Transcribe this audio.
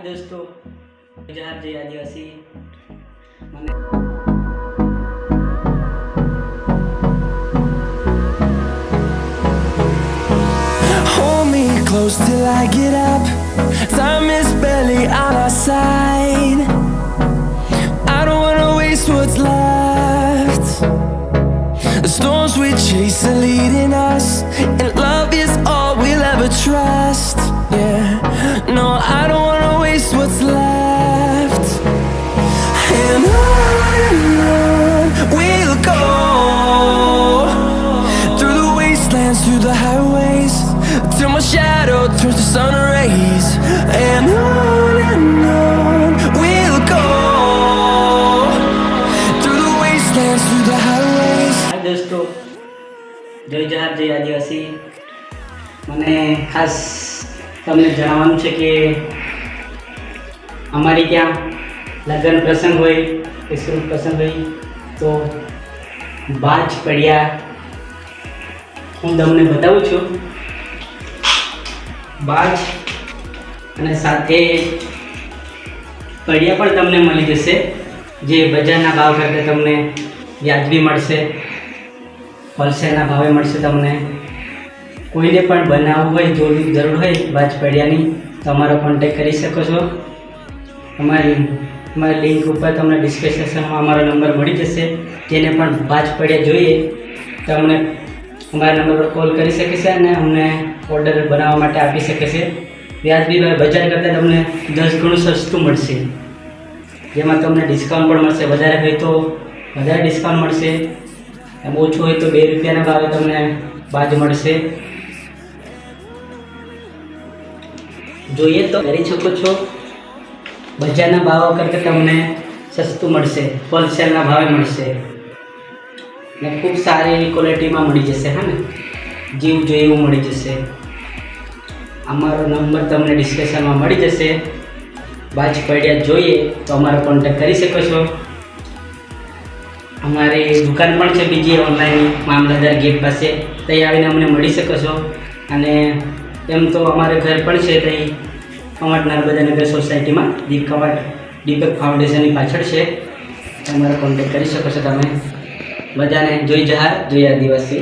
હાય દોસ્તો જહાર જય આદિવાસી મને Hold me close till I get up. Time is barely on our side. I don't wanna waste what's left. The storms we chase are leading us, and love is all we'll ever trust. Till my shadow turns to sun rays. And દોસ્તો જય જહાર જય આદિવાસી મને ખાસ તમને જણાવવાનું છે કે અમારી ત્યાં લગ્ન પ્રસંગ હોય શુભ પ્રસંગ હોય તો બાજ પડ્યા હું તમને બતાવું છું બાજ અને સાથે પડિયા પણ તમને મળી જશે, જે બજારના ભાવ કરતાં તમને વ્યાજબી મળશે, હોલસેલના ભાવે મળશે તમને. કોઈને પણ બનાવવું હોય, જોવી જરૂર હોય, બાજ પડિયાની તો કોન્ટેક કરી શકો છો. અમારી અમારી લિંક ઉપર તમને ડિસ્ક્રિપ્શનમાં અમારો નંબર મળી જશે. જેને પણ બાજ પડ્યા જોઈએ તો અમને અમારા નંબર પર કોલ કરી શકે છે અને અમને ઓર્ડર બનાવવા માટે આપી શકે છે. વ્યાજબી ભાવે બજાર કરતાં તમને દસ ગણું સસ્તું મળશે. જેમાં તમને ડિસ્કાઉન્ટ પણ મળશે. વધારે હોય તો વધારે ડિસ્કાઉન્ટ મળશે. એમ ઓછું હોય તો બે રૂપિયાના ભાવે તમને બાજ મળશે. જોઈએ તો કરી શકો છો. બજારના ભાવ કરતાં તમને સસ્તું મળશે. હોલસેલના ભાવે મળશે. ને ખૂબ સારી એવી ક્વોલિટીમાં મળી જશે, હા ને? જીવ જોઈએ એવું મળી જશે. અમારો નંબર તમને ડિસ્કશનમાં મળી જશે. બાજ પડ્યા જોઈએ તો અમારો કોન્ટેક્ટ કરી શકો છો. અમારી દુકાન પણ છે બીજી ઓનલાઈન મામલતદાર ગેટ પાસે. ત્યાં આવીને અમને મળી શકો છો. અને એમ તો અમારે ઘર પણ છે ત્યાં કવાટ નર્મદાનગર સોસાયટીમાં. દીપ કવાટ, દીપક ફાઉન્ડેશનની પાછળ છે. અમારો કોન્ટેક કરી શકો છો તમે. બધાને જોઈ જહાર જોઈ આદિવાસી.